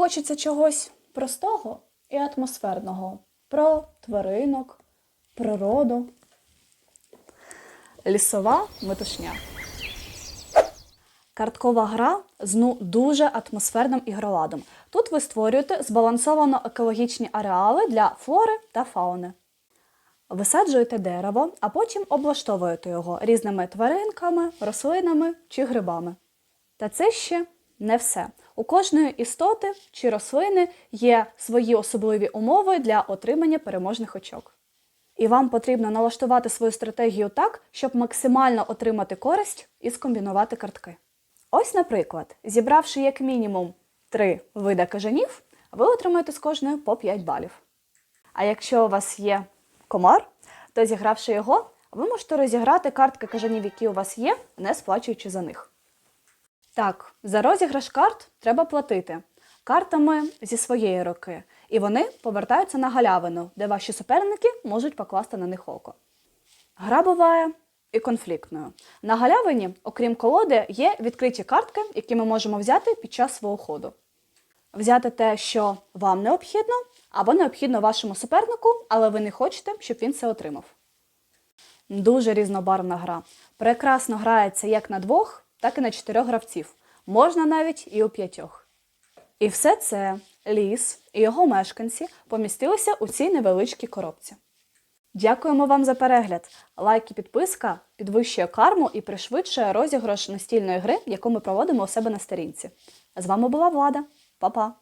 хочеться чогось простого і атмосферного про тваринок, природу. Лісова метушня. Карткова гра з ну дуже атмосферним ігроладом. Тут ви створюєте збалансовано екологічні ареали для флори та фауни. Висаджуєте дерево, а потім облаштовуєте його різними тваринками, рослинами чи грибами. Та це ще не все. У кожної істоти чи рослини є свої особливі умови для отримання переможних очок. І вам потрібно налаштувати свою стратегію так, щоб максимально отримати користь і скомбінувати картки. Ось, наприклад, зібравши як мінімум 3 вида кажанів, ви отримаєте з кожної по 5 балів. А якщо у вас є комар, то зігравши його, ви можете розіграти картки кажанів, які у вас є, не сплачуючи за них. Так, за розіграш карт треба платити картами зі своєї руки, і вони повертаються на галявину, де ваші суперники можуть покласти на них око. Гра буває і конфліктною. На галявині, окрім колоди, є відкриті картки, які ми можемо взяти під час свого ходу. Взяти те, що вам необхідно, або необхідно вашому супернику, але ви не хочете, щоб він це отримав. Дуже різнобарвна гра. Прекрасно грається як на двох, так і на чотирьох гравців. Можна навіть і у п'ятьох. І все це ліс і його мешканці помістилися у цій невеличкій коробці. Дякуємо вам за перегляд. Лайк і підписка підвищує карму і пришвидшує розіграш настільної гри, яку ми проводимо у себе на сторінці. З вами була Влада. Па-па!